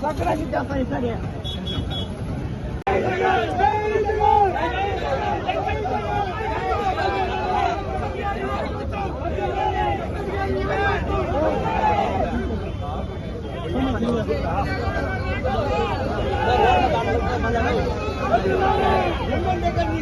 सगळ्याची जास्त सगळ्या Thank you. అన్న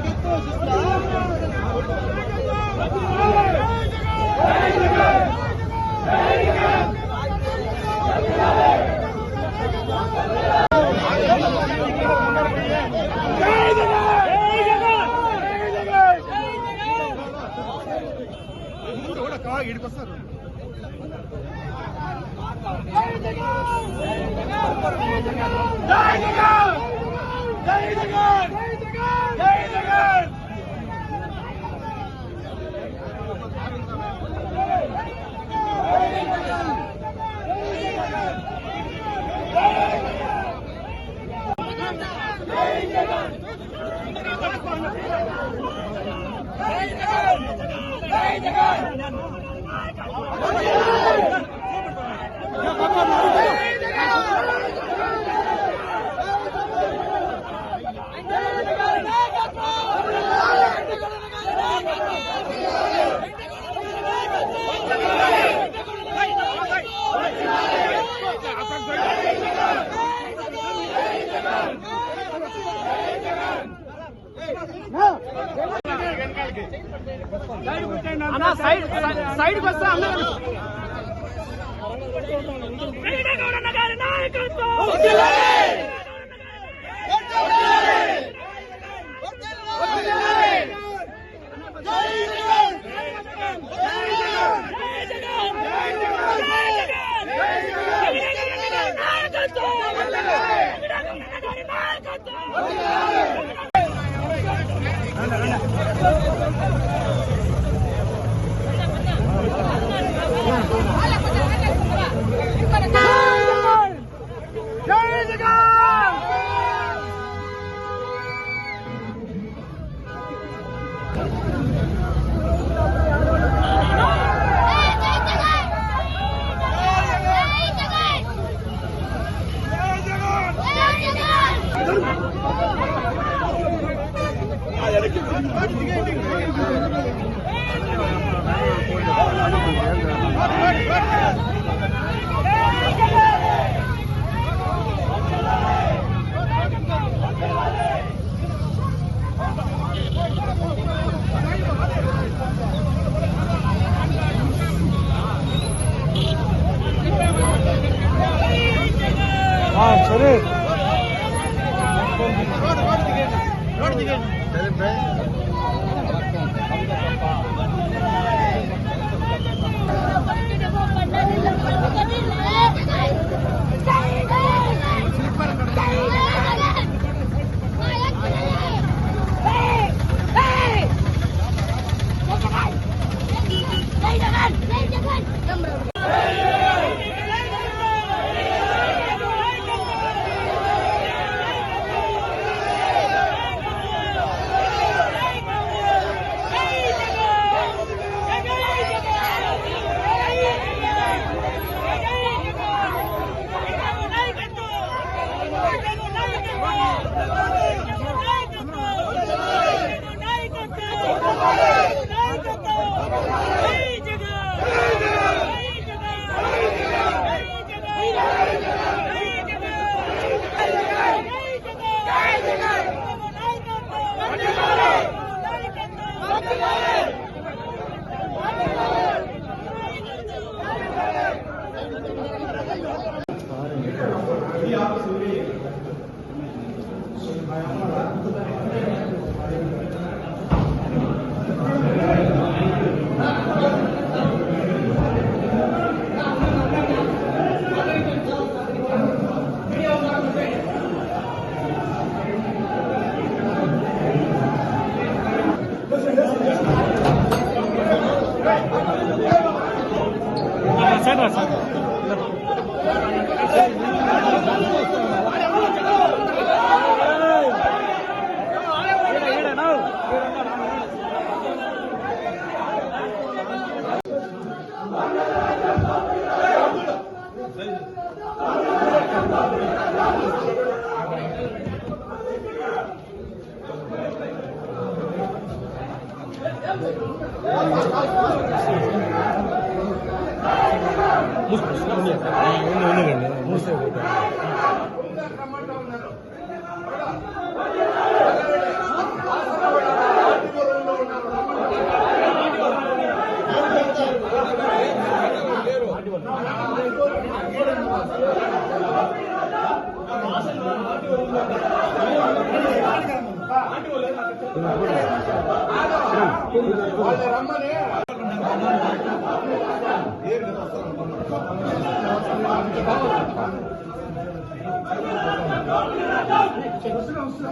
వస్తున్నా వస్తున్నా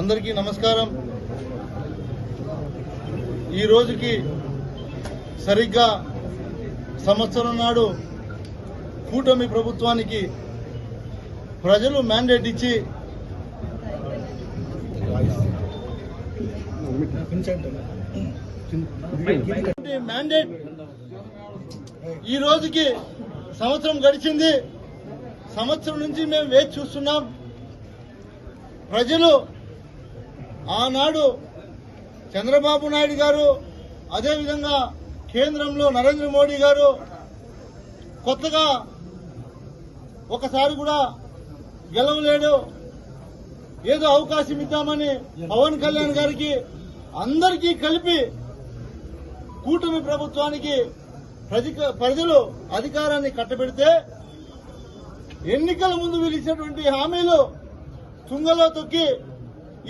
అందరికీ నమస్కారం. ఈ రోజుకి సరిగ్గా సంవత్సరం నాడు కూటమి ప్రభుత్వానికి ప్రజలు మ్యాండేట్ ఇచ్చి మ్యాండేట్ ఈ రోజుకి సంవత్సరం గడిచింది. సంవత్సరం నుంచి మేము వేచి చూస్తున్నాం. ప్రజలు ఆనాడు చంద్రబాబు నాయుడు గారు అదేవిధంగా కేంద్రంలో నరేంద్ర మోడీ గారు కొత్తగా ఒకసారి కూడా గెలవలేడు. ఏదో అవకాశం ఇద్దామని పవన్ కళ్యాణ్ గారికి అందరికీ కలిపి కూటమి ప్రభుత్వానికి ప్రజలు అధికారాన్ని కట్టబెడితే ఎన్నికల ముందు వీళ్ళు ఇచ్చినటువంటి హామీలు తుంగలో తొక్కి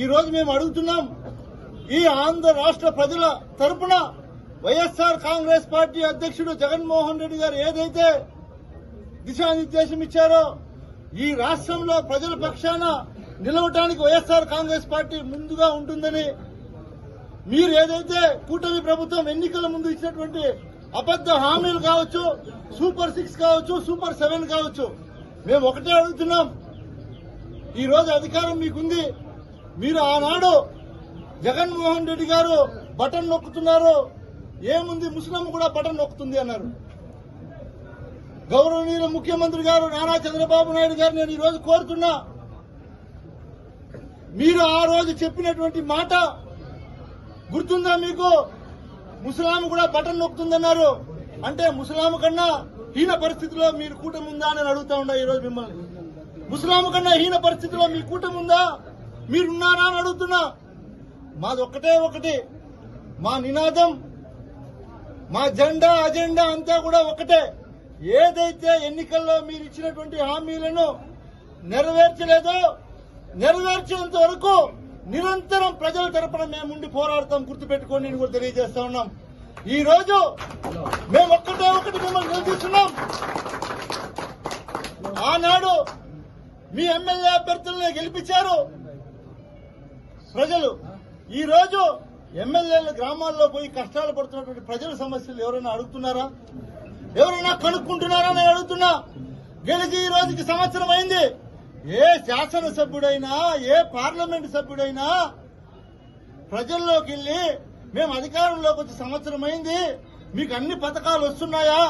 ఈరోజు మేము అడుగుతున్నాం ఈ ఆంధ్ర రాష్ట్ర ప్రజల తరపున వైఎస్ఆర్ కాంగ్రెస్ పార్టీ అధ్యక్షుడు జగన్మోహన్ రెడ్డి గారు ఏదైతే దిశానిర్దేశం ఇచ్చారో ఈ రాష్ట్రంలో ప్రజల పక్షాన నిలవటానికి వైఎస్ఆర్ కాంగ్రెస్ పార్టీ ముందుగా ఉంటుందని మీరు ఏదైతే కూటమి ప్రభుత్వం ఎన్నికల ముందు ఇచ్చినటువంటి అబద్ద హామీలు కావచ్చు సూపర్ సిక్స్ కావచ్చు సూపర్ సెవెన్ కావచ్చు మేము ఒకటే అడుగుతున్నాం. ఈ రోజు అధికారం మీకుంది. మీరు ఆనాడు జగన్మోహన్ రెడ్డి గారు బటన్ నొక్కుతున్నారు. ఏముంది ముస్లిం కూడా బటన్ నొక్కుతుంది అన్నారు. గౌరవనీయుల ముఖ్యమంత్రి గారు నారా చంద్రబాబు నాయుడు గారు నేను ఈ రోజు కోరుతున్నా మీరు ఆ రోజు చెప్పినటువంటి మాట గుర్తుందా మీకు? ముసలాం కూడా బటన్ నొక్కుతుందన్నారు. అంటే ముసలాం కన్నా హీన పరిస్థితిలో మీరు కూటమి ఉందా అని అడుగుతా ఉండా ఈ రోజు మిమ్మల్ని. ముసలాం కన్నా హీన పరిస్థితిలో మీ కూటమి ఉందా? మీరున్నారా అని అడుగుతున్నా. మాది ఒక్కటే ఒకటి. మా నినాదం మా జెండా అజెండా అంతా కూడా ఒకటే ఏదైతే ఎన్నికల్లో మీరు ఇచ్చినటువంటి హామీలను నెరవేర్చలేదో నెరవేర్చేంత వరకు నిరంతరం ప్రజల తరపున మేము ఉండి పోరాడతాం గుర్తుపెట్టుకోండి నేను కూడా తెలియజేస్తా ఉన్నాం. ఈ రోజు మేము ఒక్కటే ఒకటి మిమ్మల్ని నిలదీస్తున్నాం. ఆనాడు మీ ఎమ్మెల్యే అభ్యర్థులను గెలిపించారు. ప్రజలు ఈ రోజు గ్రామాల్లో పోయి కష్టాలు పడుతున్నటువంటి ప్రజల సమస్యలు ఎవరైనా అడుగుతున్నారా? ఎవరైనా కనుక్కుంటున్నారా అని అడుగుతున్నా? గెలిచి ఈ రోజుకి సంవత్సరం అయింది. ఏ శాసనసభ్యుడైనా ఏ పార్లమెంట్ సభ్యుడైనా ప్రజల్లోకి వెళ్ళి మేము అధికారంలోకి వచ్చి సంవత్సరం అయింది. మీకు అన్ని పథకాలు వస్తున్నాయా?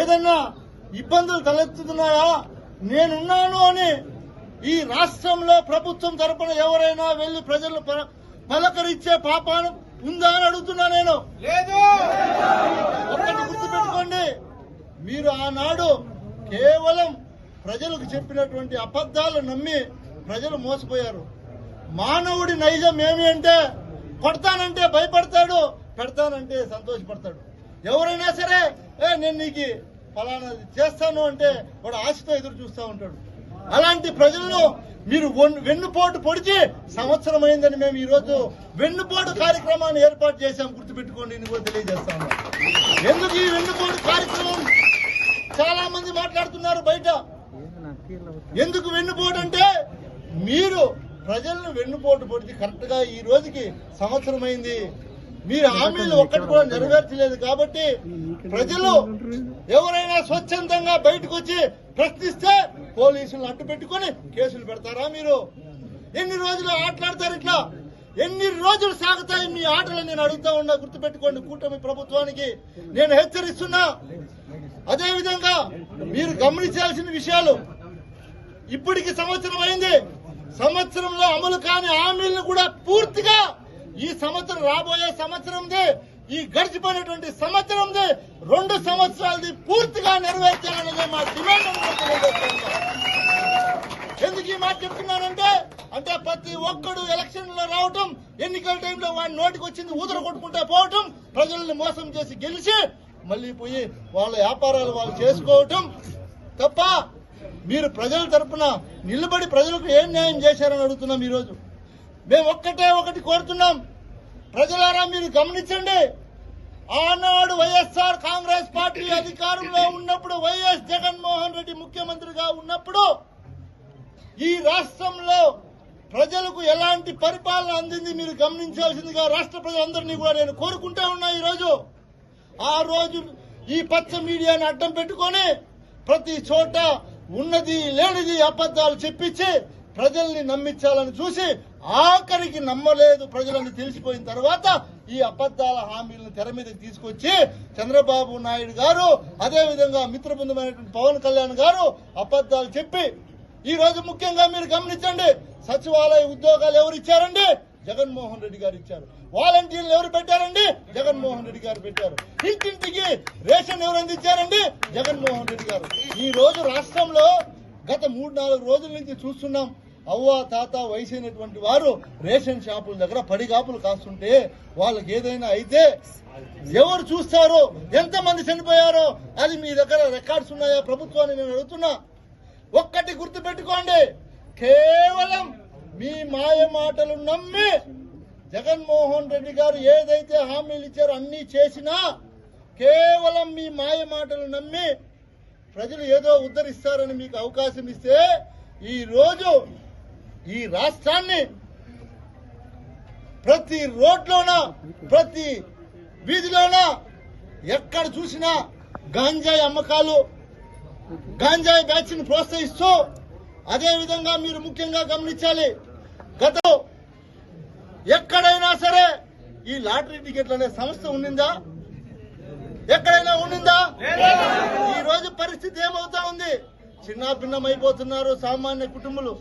ఏదన్నా ఇబ్బందులు తలెత్తుతున్నాయా? నేనున్నాను అని ఈ రాష్ట్రంలో ప్రభుత్వం తరపున ఎవరైనా వెళ్ళి ప్రజలను పల- పలకరించే పాపాను ఉందా అని అడుగుతున్నా నేను. లేదు. ఒక్కటి గుర్తుపెట్టుకోండి. మీరు ఆనాడు కేవలం ప్రజలకు చెప్పినటువంటి అబద్ధాలు నమ్మి ప్రజలు మోసపోయారు. మానవుడి నైజం ఏమి అంటే కొడతానంటే భయపడతాడు పెడతానంటే సంతోషపడతాడు. ఎవరైనా సరే ఏ నేను నీకు ఫలానాది చేస్తాను అంటే వాడు ఆశతో ఎదురు చూస్తూ ఉంటాడు. అలాంటి ప్రజలను మీరు వన్- వెన్నుపోటు పొడిచి సంవత్సరం అయిందని మేము ఈ రోజు వెన్నుపోటు కార్యక్రమాన్ని ఏర్పాటు చేశాం గుర్తుపెట్టుకోండి నేను కూడా తెలియజేస్తాను. ఎందుకు ఈ వెన్నుపోటు కార్యక్రమం? చాలా మంది మాట్లాడుతున్నారు బయట. ఎందుకు వెన్నుపోటు అంటే మీరు ప్రజలను వెన్నుపోటు పొడిచి కరెక్ట్గా ఈ రోజుకి సంవత్సరం అయింది మీరు హామీలు ఒక్కటి కూడా నెరవేర్చలేదు కాబట్టి ప్రజలు ఎవరైనా స్వచ్ఛందంగా బయటకు వచ్చి ప్రశ్నిస్తే పోలీసులు అడ్డు పెట్టుకుని కేసులు పెడతారా మీరు? ఎన్ని రోజులు ఆటలాడతారు ఇట్లా? ఎన్ని రోజులు సాగుతాయి మీ ఆటలు నేను అడుగుతా ఉన్నా గుర్తుపెట్టుకోండి కూటమి ప్రభుత్వానికి. నేను హెచ్చరిస్తున్నా. అదే విధంగా మీరు గమనించాల్సిన విషయాలు. ఇప్పటికి సంవత్సరం అయింది. సంవత్సరంలో అమలు కాని హామీలను కూడా పూర్తిగా ఈ సంవత్సరం రాబోయే సంవత్సరంది ఈ గడిచిపోయినటువంటి సంవత్సరంది రెండు సంవత్సరాలది పూర్తిగా నెరవేర్చాలనేది మా డిమాండ్ ఎందుకు ఈ మాట చెప్తున్నానంటే అంటే ప్రతి ఒక్కడు ఎలక్షన్లో రావటం ఎన్నికల టైంలో వాడి నోటికి వచ్చింది ఊదర కొట్టుకుంటా పోవటం ప్రజల్ని మోసం చేసి గెలిచి మళ్ళీ పోయి వాళ్ళ వ్యాపారాలు వాళ్ళు చేసుకోవటం తప్ప మీరు ప్రజల తరపున నిలబడి ప్రజలకు ఏం న్యాయం చేశారని అడుగుతున్నాం ఈరోజు. మేము ఒక్కటే ఒకటి కోరుతున్నాం. ప్రజలారా మీరు గమనించండి. ఆనాడు వైఎస్ఆర్ కాంగ్రెస్ పార్టీ అధికారంలో ఉన్నప్పుడు వైఎస్ జగన్మోహన్ రెడ్డి ముఖ్యమంత్రిగా ఉన్నప్పుడు ఈ రాష్ట్రంలో ప్రజలకు ఎలాంటి పరిపాలన అందింది మీరు గమనించాల్సిందిగా రాష్ట్ర ప్రజలందరినీ కూడా నేను కోరుకుంటా ఉన్నా ఈరోజు. రోజు ఆ రోజు ఈ పచ్చ మీడియాని అడ్డం పెట్టుకొని ప్రతి చోట ఉన్నది లేనిది అబద్ధాలు చెప్పించి ప్రజల్ని నమ్మించాలని చూసి ఆఖరికి నమ్మలేదు ప్రజలని తెలిసిపోయిన తర్వాత ఈ అబద్దాల హామీలను తెర మీదకి తీసుకొచ్చి చంద్రబాబు నాయుడు గారు అదేవిధంగా మిత్రబృందమైనటువంటి పవన్ కళ్యాణ్ గారు అబద్దాలు చెప్పి ఈ రోజు ముఖ్యంగా మీరు గమనించండి సచివాలయ ఉద్యోగాలు ఎవరు ఇచ్చారండి? జగన్మోహన్ రెడ్డి గారు ఇచ్చారు. వాలంటీర్లు ఎవరు పెట్టారండి? జగన్మోహన్ రెడ్డి గారు పెట్టారు. ఇంటింటికి రేషన్ ఎవరు అందించారండి? జగన్మోహన్ రెడ్డి గారు. ఈ రోజు రాష్ట్రంలో గత మూడు నాలుగు రోజుల నుంచి చూస్తున్నాం అవ్వ తాత వయసైనటువంటి వారు రేషన్ షాపుల దగ్గర పడిగాపులు కాస్తుంటే వాళ్ళకి ఏదైనా అయితే ఎవరు చూస్తారో ఎంతమంది చనిపోయారో అది మీ దగ్గర రికార్డ్స్ ఉన్నాయా ప్రభుత్వాన్ని నేను అడుగుతున్నా. ఒక్కటి గుర్తు పెట్టుకోండి కేవలం మీ మాయ మాటలు నమ్మి జగన్మోహన్ రెడ్డి గారు ఏదైతే హామీలు ఇచ్చారో అన్ని చేసినా కేవలం మీ మాయ మాటలు నమ్మి ప్రజలు ఏదో ఉద్ధరిస్తారని మీకు అవకాశం ఇస్తే ఈరోజు ఈ రాష్ట్రాన్ని ప్రతి రోడ్లోన ప్రతి వీధిలోన ఎక్కడ చూసినా గాంజాయి అమ్మకాలు గాంజాయి బ్యాచ్ని ప్రోత్సహిస్తూ అదే విధంగా మీరు ముఖ్యంగా గమనించాలి. గత ఎక్కడైనా సరే ఈ లాటరీ టికెట్లు అనే సంస్థ ఉండిందా? ఎక్కడైనా ఉండిందా? ఈ రోజు పరిస్థితి ఏమవుతా ఉంది? చిన్న భిన్నమైపోతున్నారు సామాన్య కుటుంబాలు.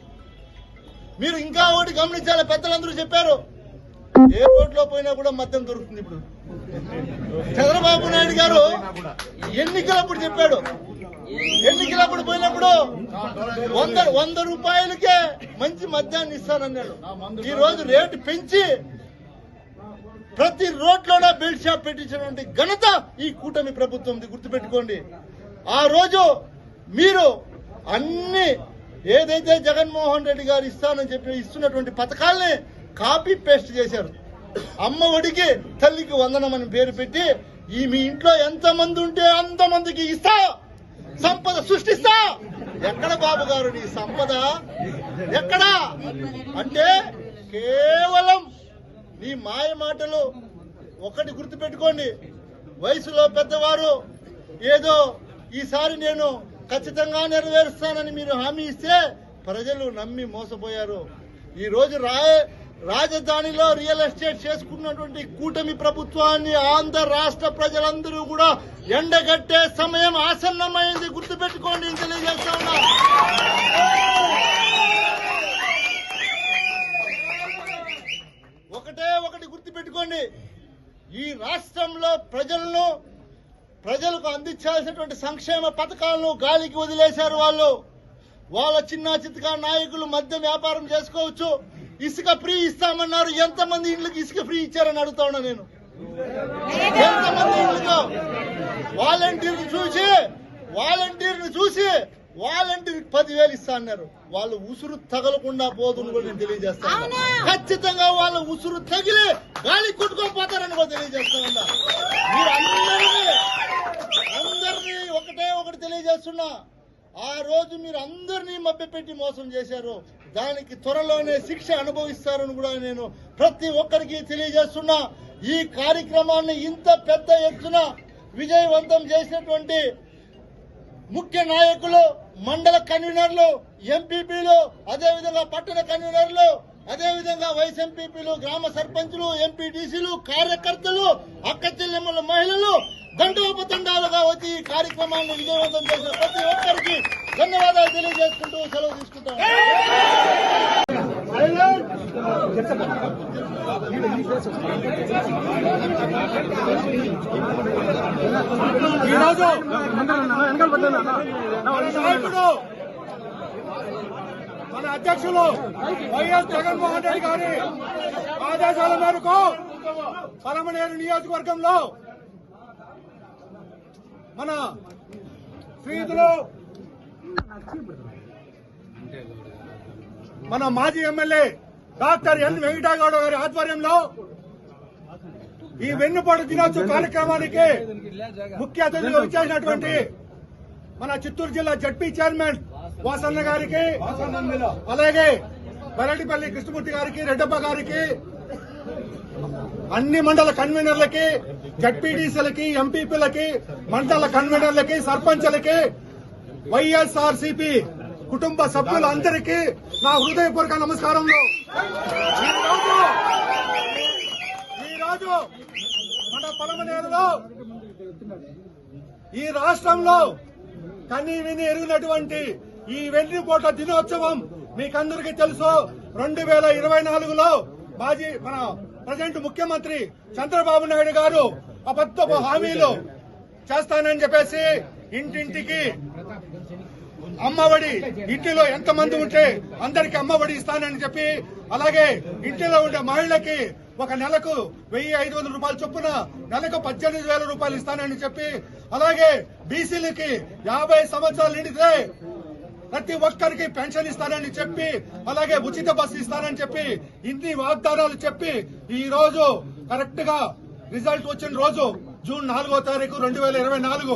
మీరు ఇంకా ఒకటి గమనించాలి పెద్దలందరూ చెప్పారు. ఏ రోడ్లో పోయినా కూడా మద్యం దొరుకుతుంది ఇప్పుడు. చంద్రబాబు నాయుడు గారు ఎన్నికలప్పుడు చెప్పాడు. ఎన్నికలప్పుడు పోయినప్పుడు వంద వంద రూపాయలకే మంచి మద్యాన్ని ఇస్తానన్నాడు. ఈ రోజు రేటు పెంచి ప్రతి రోడ్లోనే బెల్ట్ షాప్ పెట్టించినటువంటి ఘనత ఈ కూటమి ప్రభుత్వం గుర్తుపెట్టుకోండి. ఆ రోజు మీరు అన్ని ఏదైతే జగన్మోహన్ రెడ్డి గారు ఇస్తానని చెప్పి ఇస్తున్నటువంటి పథకాల్ని కాపీ పేస్ట్ చేశారు. అమ్మ ఒడికి తల్లికి వందనం అని పేరు పెట్టి ఈ మీ ఇంట్లో ఎంతమంది ఉంటే అంతమందికి ఇస్తా సంపద సృష్టిస్తా. ఎక్కడ బాబు గారు నీ సంపద? ఎక్కడ? అంటే కేవలం నీ మాయ మాటలు ఒకటి గుర్తుపెట్టుకోండి. వయసులో పెద్దవారు ఏదో ఈసారి నేను ఖచ్చితంగా నెరవేరుస్తానని మీరు హామీ ఇస్తే ప్రజలు నమ్మి మోసపోయారు. ఈ రోజు రా రాజధానిలో రియల్ ఎస్టేట్ చేసుకున్నటువంటి కూటమి ప్రభుత్వాన్ని ఆంధ్ర రాష్ట్ర ప్రజలందరూ కూడా ఎండగట్టే సమయం ఆసన్నమైంది గుర్తుపెట్టుకోండి తెలియజేస్తా ఉన్నా. ఒకటే ఒకటి గుర్తుపెట్టుకోండి. ఈ రాష్ట్రంలో ప్రజలను ప్రజలకు అందించాల్సినటువంటి సంక్షేమ పథకాలను గాలికి వదిలేశారు వాళ్ళు. వాళ్ళ చిన్న చిత్తగా నాయకులు మధ్య వ్యాపారం చేసుకోవచ్చు. ఇసుక ఫ్రీ ఇస్తామన్నారు. ఎంతమంది ఇండ్లకు ఇసుక ఫ్రీ ఇచ్చారని అడుగుతా ఉన్నా నేను. ఎంతమంది ఇండ్లకు? వాలంటీర్ చూసి వాలంటీర్ చూసి వాలంటీర్ పదివేలు ఇస్తా అన్నారు. వాళ్ళు ఉసురు తగలకుండా పోదును కూడా నేను తెలియజేస్తాను ఖచ్చితంగా వాళ్ళ ఉసురు తగిలి గాలి కొట్టుకొని పోతారని కూడా తెలియజేస్తా ఉన్నా. మీరు అందరినీ అందరినీ ఒకటే ఒకటి తెలియజేస్తున్నా. ఆ రోజు మీరు అందరినీ మభ్యపెట్టి మోసం చేశారు. దానికి త్వరలోనే శిక్ష అనుభవిస్తారని కూడా నేను ప్రతి ఒక్కరికి తెలియజేస్తున్నా. ఈ కార్యక్రమాన్ని ఇంత పెద్ద ఎత్తున విజయవంతం చేసినటువంటి ముఖ్య నాయకులు మండల కన్వీనర్లు ఎంపీపీలు అదేవిధంగా పట్టణ కన్వీనర్లు అదేవిధంగా వైస్ ఎంపీపీలు గ్రామ సర్పంచులు ఎంపీటీసీలు కార్యకర్తలు అక్క చెల్లెమ్మల మహిళలు దండోపతండాలుగా వచ్చి ఈ కార్యక్రమాన్ని విజయవంతం చేసిన ప్రతి ఒక్కరికి ధన్యవాదాలు తెలియజేసుకుంటూ సెలవు తీసుకుంటాం. ఈరోజు మన అధ్యక్షులు వైఎస్ జగన్మోహన్ రెడ్డి గారి ఆదేశాల మేరకు పరమనేరు నియోజకవర్గంలో మన స్నేహితులు మన మాజీ ఎమ్మెల్యే డాక్టర్ ఎన్ వెంకటగౌడ గారి ఆధ్వర్యంలో ఈ వెన్నుపాటు దినోత్సవ కార్యక్రమానికి ముఖ్య అతిథిగా వచ్చేసినటువంటి మన చిత్తూరు జిల్లా జడ్పీ చైర్మన్ వాసన్న గారికి అలాగే బరటిపల్లి కృష్ణమూర్తి గారికి రెడ్డప్ప గారికి అన్ని మండల కన్వీనర్లకి జడ్పీటీసీలకి ఎంపీపీలకి మండల కన్వీనర్లకి సర్పంచ్లకి వైఎస్ఆర్సీపీ కుటుంబ సభ్యులందరికీ నా హృదయపూర్వక నమస్కారంలో. ఈరోజు మన పలమనేరులో ఈ రాష్ట్రంలో కనీ విని ఎరిగినటువంటి ఈ వెన్నుపోట దినోత్సవం మీకందరికీ తెలుసు. రెండు వేల ఇరవై నాలుగులో మాజీ మన ప్రజెంట్ ముఖ్యమంత్రి చంద్రబాబు నాయుడు గారు అబద్ధపు హామీలు చేస్తానని చెప్పేసి ఇంటింటికి అమ్మఒడి ఇంటిలో ఎంత మంది ఉంటే అందరికి అమ్మఒడి ఇస్తానని చెప్పి అలాగే ఇంటిలో ఉండే మహిళలకి ఒక నెలకు వెయ్యి ఐదు వందల రూపాయలు చొప్పున నెలకు పద్దెనిమిది వేల రూపాయలు ఇస్తానని చెప్పి అలాగే బీసీలకి యాభై సంవత్సరాలు నిండితే ప్రతి ఒక్కరికి పెన్షన్ ఇస్తానని చెప్పి అలాగే ఉచిత బస్సు ఇస్తానని చెప్పి ఇన్ని వాగ్దానాలు చెప్పి ఈ రోజు కరెక్ట్గా రిజల్ట్ వచ్చిన రోజు జూన్ నాలుగో తారీఖు రెండు వేల ఇరవై నాలుగు.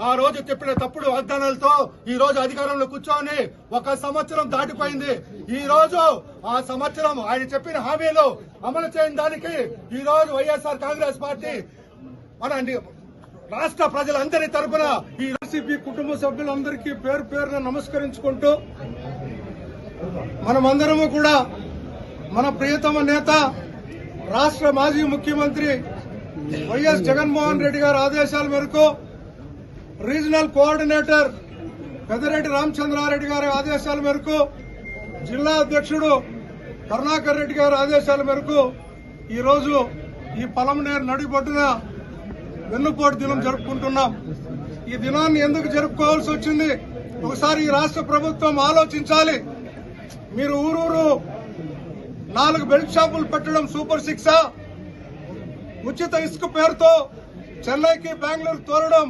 ఆ రోజు చెప్పిన తప్పుడు వాగ్దానాలతో ఈ రోజు అధికారంలో కూర్చొని ఒక సంవత్సరం దాటిపోయింది. ఈ రోజు ఆ సంవత్సరం ఆయన చెప్పిన హామీలు అమలు చేయని దానికి ఈ రోజు వైఎస్ఆర్ కాంగ్రెస్ పార్టీ మన రాష్ట్ర ప్రజలందరి తరపున ఈ వైసీపీ కుటుంబ సభ్యులందరికీ పేరు పేరున నమస్కరించుకుంటూ మనమందరము కూడా మన ప్రియతమ నేత రాష్ట్ర మాజీ ముఖ్యమంత్రి వైఎస్ జగన్మోహన్ రెడ్డి గారి ఆదేశాల మేరకు రీజనల్ కోఆర్డినేటర్ పెద్దరెడ్డి రామచంద్రారెడ్డి గారి ఆదేశాల మేరకు జిల్లా అధ్యక్షుడు కరుణాకర్ రెడ్డి గారి ఆదేశాల మేరకు ఈరోజు ఈ పలమనేరు నడిబొడ్డున వెన్నుపోటు దినం జరుపుకుంటున్నాం. ఈ దినాన్ని ఎందుకు జరుపుకోవాల్సి వచ్చింది? ఒకసారి ఈ రాష్ట్ర ప్రభుత్వం ఆలోచించాలి. మీరు ఊరూరు నాలుగు బెల్ట్ షాపులు పెట్టడం సూపర్ సిక్సా ఉచిత ఇసుక పేరుతో చెన్నైకి బెంగళూరు తోలడం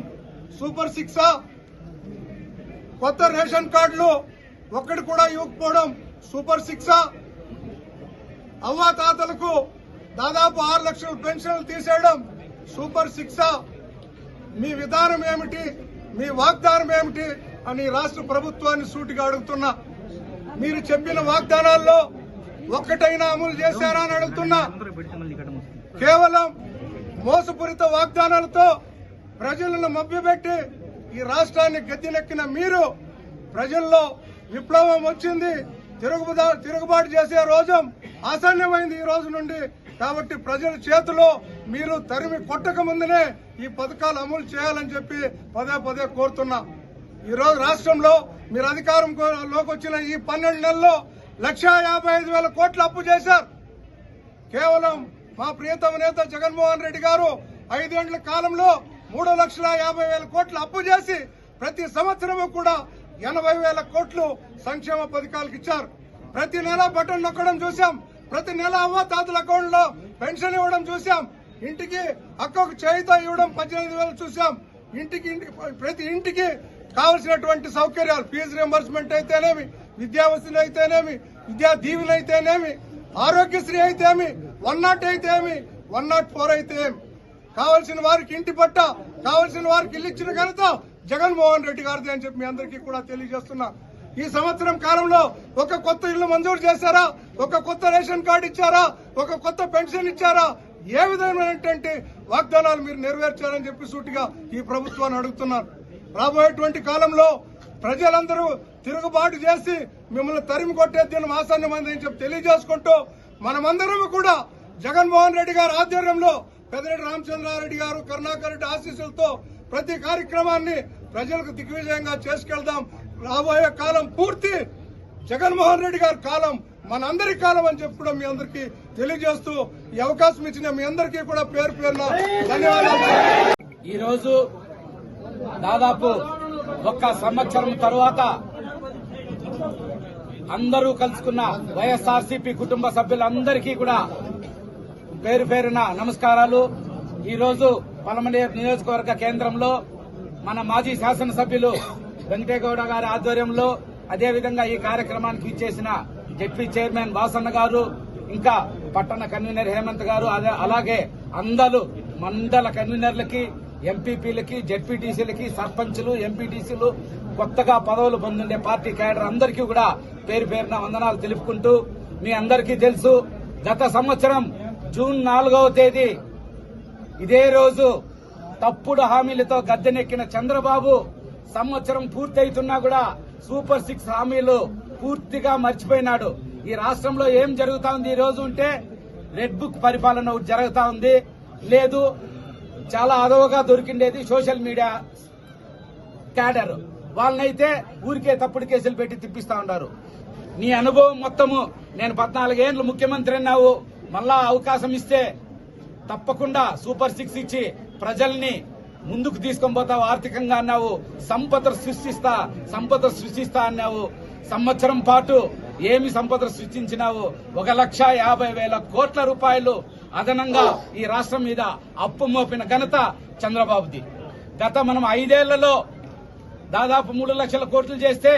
సూపర్ సిక్సా కొత్త రేషన్ కార్డులు ఒక్కటి కూడా ఇవ్వకపోవడం సూపర్ సిక్సా అవ్వా తాతలకు దాదాపు ఆరు లక్షల పెన్షన్లు తీసేయడం సూపర్ సిక్సా మీ విధానం ఏమిటి? మీ వాగ్దానం ఏమిటి? అని రాష్ట్ర ప్రభుత్వాన్ని సూటిగా అడుగుతున్నా. మీరు చెప్పిన వాగ్దానాల్లో ఒక్కటైనా అమలు చేశారా అని అడుగుతున్నా. కేవలం మోసపూరిత వాగ్దానాలతో ప్రజలను మభ్యపెట్టి ఈ రాష్ట్రాన్ని గద్దెనెక్కిన మీరు ప్రజల్లో విప్లవం వచ్చింది తిరుగుబా తిరుగుబాటు చేసే రోజు ఆసన్నమైంది ఈ రోజు నుండి. కాబట్టి ప్రజల చేతిలో మీరు తరిమి కొట్టక ముందునే ఈ పథకాలు అమలు చేయాలని చెప్పి పదే పదే కోరుతున్నా. ఈ రోజు రాష్ట్రంలో మీరు అధికారంలోకి వచ్చిన ఈ పన్నెండు నెలల్లో లక్షా యాభై ఐదు వేల కోట్లు అప్పు చేశారు. కేవలం మా ప్రియతమ నేత జగన్మోహన్ రెడ్డి గారు ఐదేండ్ల కాలంలో మూడు లక్షల యాభై వేల కోట్లు అప్పు చేసి ప్రతి సంవత్సరము కూడా ఎనభై వేల కోట్లు సంక్షేమ పథకాలకు ఇచ్చారు. ప్రతి నెల బటన్ నొక్కడం చూసాం ప్రతి నెల అవ్వ తాతల అకౌంట్లో పెన్షన్ ఇవ్వడం చూసాం ఇంటికి అక్కకు చేయితో ఇవ్వడం పద్దెనిమిది వేలు చూసాం ఇంటికి ఇంటికి ప్రతి ఇంటికి కావలసినటువంటి సౌకర్యాలు ఫీజు రియంబర్స్మెంట్ అయితేనేమి విద్యావసతులు అయితేనేమి విద్యా దీవెన అయితేనేమి ఆరోగ్యశ్రీ అయితేమి వన్ నాట్ అయితేమి వన్ నాట్ ఫోర్ అయితే ఏమి కావలసిన వారికి ఇంటి పట్ట కావలసిన వారికి ఇల్లు ఇచ్చిన ఘనత జగన్మోహన్ రెడ్డి గారిది అని చెప్పి మీ అందరికీ కూడా తెలియజేస్తున్నా. ఈ సంవత్సరం కాలంలో ఒక కొత్త ఇల్లు మంజూరు చేశారా? ఒక కొత్త రేషన్ కార్డు ఇచ్చారా? ఒక కొత్త పెన్షన్ ఇచ్చారా? ఏ విధమైనటువంటి వాగ్దానాలు మీరు నెరవేర్చారని చెప్పి సూటిగా ఈ ప్రభుత్వాన్ని అడుగుతున్నారు. రాబోయేటువంటి కాలంలో ప్రజలందరూ తిరుగుబాటు చేసి మిమ్మల్ని తరిమి కొట్టే దినం ఆసన్నమైంది అని చెప్పి తెలియజేసుకుంటూ మనమందరం కూడా జగన్మోహన్ రెడ్డి గారి ఆధ్వర్యంలో పెద్దరెడ్డి రామచంద్రారెడ్డి గారు కరుణాకర్ రెడ్డి ఆశీస్సులతో ప్రతి కార్యక్రమాన్ని ప్రజలకు దిగ్విజయంగా చేసుకెళ్దాం. రాబోయే కాలం పూర్తి జగన్మోహన్ రెడ్డి గారి కాలం మనందరి కాలం అని చెప్పి కూడా మీ అందరికీ తెలియజేస్తూ ఈ అవకాశం ఇచ్చిన మీ అందరికీ కూడా పేరు పేరున ధన్యవాదాలు. ఈరోజు దాదాపు ఒక్క సంవత్సరం తరువాత అందరూ కలుసుకున్న వైఎస్ఆర్సీపీ కుటుంబ సభ్యులందరికీ కూడా పేరు పేరున నమస్కారాలు. ఈరోజు పలమనే నియోజకవర్గ కేంద్రంలో మన మాజీ శాసనసభ్యులు వెంకటేగౌడ గారి ఆధ్వర్యంలో అదేవిధంగా ఈ కార్యక్రమానికి ఇచ్చేసిన జెడ్పీ చైర్మన్ వాసన్న గారు ఇంకా పట్టణ కన్వీనర్ హేమంత్ గారు అదే- అలాగే అందరూ మండల కన్వీనర్లకి ఎంపీపీలకి జడ్పీటీసీలకి సర్పంచ్లు ఎంపీటీసీలు కొత్తగా పదవులు పొందుండే పార్టీ క్యాడర్ అందరికీ కూడా పేరు పేరున వందనాలు తెలుపుకుంటూ మీ అందరికీ తెలుసు. గత సంవత్సరం జూన్ నాలుగవ తేదీ. ఇదే రోజు తప్పుడు హామీలతో గద్దెనెక్కిన చంద్రబాబు సంవత్సరం పూర్తయితున్నా కూడా సూపర్ సిక్స్ హామీలు పూర్తిగా మర్చిపోయినాడు. ఈ రాష్ట్రంలో ఏం జరుగుతా ఉంది ఈ రోజు ఉంటే రెడ్ బుక్ పరిపాలన జరుగుతా ఉంది. లేదు చాలా అదవగా దొరికిండేది సోషల్ మీడియా క్యాడర్. వాళ్ళనైతే ఊరికే తప్పుడు కేసులు పెట్టి తిప్పిస్తా ఉన్నారు. నీ అనుభవం మొత్తము నేను పద్నాలుగేండ్లు ముఖ్యమంత్రి అన్నావు. మళ్ళా అవకాశం ఇస్తే తప్పకుండా సూపర్ సిక్స్ ఇచ్చి ప్రజల్ని ముందుకు తీసుకొని పోతావు ఆర్థికంగా అన్నావు సంపద సృష్టిస్తా సంపద సృష్టిస్తా అన్నావు. సంవత్సరం పాటు ఏమి సంపద సృష్టించినావు? ఒక లక్ష యాభై వేల కోట్ల రూపాయలు అదనంగా ఈ రాష్ట్రం మీద అప్పు మోపిన ఘనత చంద్రబాబుది. గత మనం ఐదేళ్ళలో దాదాపు మూడు లక్షల కోట్లు చేస్తే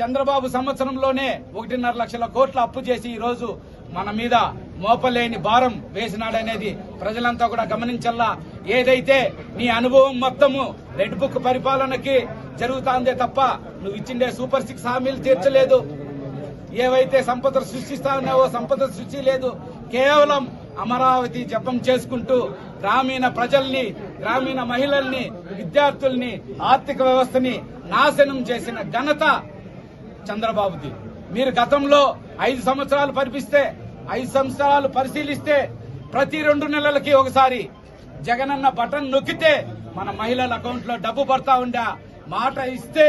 చంద్రబాబు సంవత్సరంలోనే ఒకటిన్నర లక్షల కోట్ల అప్పు చేసి ఈరోజు మన మీద మోపలేని భారం వేసినాడనేది ప్రజలంతా కూడా గమనించల్లా. ఏదైతే నీ అనుభవం మొత్తము రెడ్ బుక్ పరిపాలనకి జరుగుతాందే తప్ప నువ్వు ఇచ్చిండే సూపర్ సిక్స్ హామీలు తీర్చలేదు. ఏవైతే సంపద సృష్టిస్తా ఉన్నావో సంపద సృష్టి లేదు. కేవలం అమరావతి జపం చేసుకుంటూ గ్రామీణ ప్రజల్ని గ్రామీణ మహిళల్ని విద్యార్థుల్ని ఆర్థిక వ్యవస్థని నాశనం చేసిన ఘనత చంద్రబాబుది. మీరు గతంలో ఐదు సంవత్సరాలు పరిపిస్తే ఐదు సంవత్సరాలు పరిశీలిస్తే ప్రతి రెండు నెలలకి ఒకసారి జగనన్న బటన్ నొక్కితే మన మహిళల అకౌంట్లో డబ్బు పడతా ఉండా. మాట ఇస్తే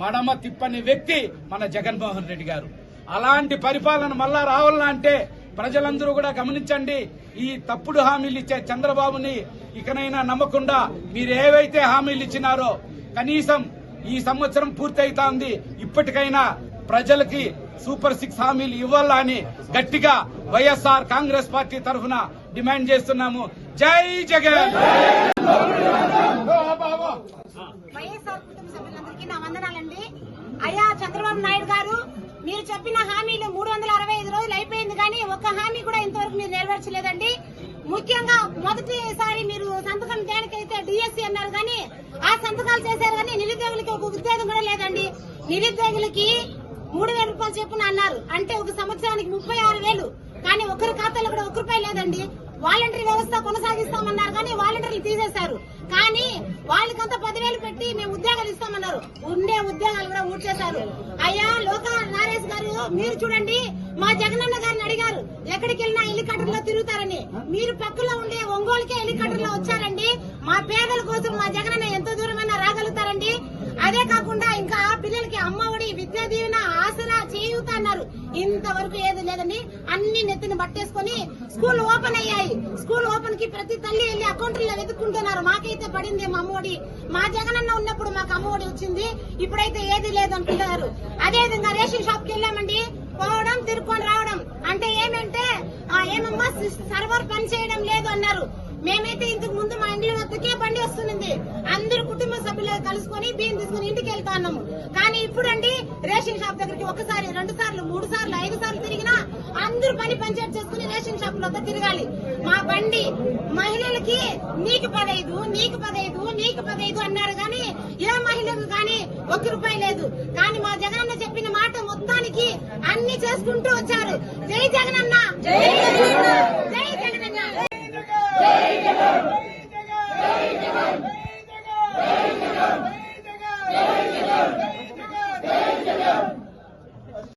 మడమ తిప్పని వ్యక్తి మన జగన్మోహన్ రెడ్డి గారు. అలాంటి పరిపాలన మళ్ళా రావాలంటే ప్రజలందరూ కూడా గమనించండి ఈ తప్పుడు హామీలు ఇచ్చే చంద్రబాబుని ఇకనైనా నమ్మకుండా మీరు ఏవైతే హామీలు ఇచ్చినారో కనీసం ఈ సంవత్సరం పూర్తయితా ఉంది ఇప్పటికైనా ప్రజలకి సూపర్ సిక్స్ హామీలు ఇవ్వాలా అని గట్టిగా వైఎస్ఆర్ కాంగ్రెస్ పార్టీ తరఫున డిమాండ్ చేస్తున్నాము. జై జగన్! వైఎస్ఆర్ కుటుంబ సభ్యులందరికీ నా వందనాలండి. అయ్యా చంద్రబాబు నాయుడు గారు మీరు చెప్పిన హామీలు మూడు వందల అరవై ఐదు రోజులు అయిపోయింది కానీ ఒక్క హామీ కూడా ఇంతవరకు మీరు నెరవేర్చలేదండి. ముఖ్యంగా మొదటిసారి మీరు సంతకం దేనికైతే డిఎస్సీ అన్నారు కానీ ఆ సంతకాలు చేశారు కానీ నిరుద్యోగులకి ఒక ఉద్యోగం కూడా లేదండి. నిరుద్యోగులకి మూడు వేల రూపాయలు చెప్పున అన్నారు. అంటే ఒక సంవత్సరానికి ముప్పై ఆరు వేలు. కానీ ఒకరి ఖాతాలో కూడా ఒక రూపాయి లేదండి. వాలంటరీ వ్యవస్థ కొనసాగిస్తామన్నారు కానీ వాలంటీర్లు తీసేశారు. కానీ వాళ్ళకంతా పదివేలు పెట్టి మేము ఉద్యోగాలు ఇస్తామన్నారు. ఉండే ఉద్యోగాలు కూడా ఊడ్చేశారు. అయ్యా లోక నారేష్ గారు మీరు చూడండి. మా జగనన్న గారిని అడిగారు. ఎక్కడికి వెళ్ళినా హెలికాప్టర్లో తిరుగుతారని. మీరు పక్కలో ఉండే ఒంగోలుకే హెలికాప్టర్లో వచ్చారండి. మా పేదల కోసం మా జగనన్న ఎంత దూరమైనా రాగలుగుతారండి. అదే కాకుండా ఇంకా పిల్లలకి అమ్మఒడి విద్యా దీవెన ఆసరా చేయూత అన్నారు. ఇంతవరకు ఏది లేదండి. అన్ని నెత్తిని పట్టేసుకొని స్కూల్ ఓపెన్ అయ్యాయి. స్కూల్ ఓపెన్కి ప్రతి తల్లి వెళ్ళి అకౌంట్లో వెతుక్కుంటున్నారు. మాకైతే పడింది మా అమ్మఒడి మా జగనన్న ఉన్నప్పుడు మాకు అమ్మఒడి వచ్చింది. ఇప్పుడైతే ఏది లేదు అనుకుంటున్నారు. అదే విధంగా రేషన్ షాప్కి వెళ్ళామండి. పోవడం తిరుక్కొని రావడం. అంటే ఏమంటే ఏమమ్మా సిస్- సర్వర్ పని చేయడం లేదు అన్నారు. మేమైతే ఇంతకు ముందు మా ఇంటి వద్దకే బండి వస్తుంది అందరు కుటుంబ సభ్యులు కలుసుకొని బియ్యం తీసుకుని ఇంటికి వెళ్తా ఉన్నాము. కానీ ఇప్పుడు అండి రేషన్ షాప్ దగ్గరికి ఒకసారి రెండు సార్లు మూడు సార్లు ఐదు సార్లు తిరిగినా అందరూ పని పంచాయతీ చేసుకుని రేషన్ షాప్లో తిరగాలి. మా బండి మహిళలకి నీకు పదైదు నీకు పదైదు నీకు పదైదు అన్నారు కానీ ఏ మహిళకు కానీ ఒక్క రూపాయి లేదు. కానీ మా జగనన్న చెప్పిన మాట మొత్తానికి అన్ని చేసుకుంటూ వచ్చారు. జై జగనన్న! జై జై జగన్!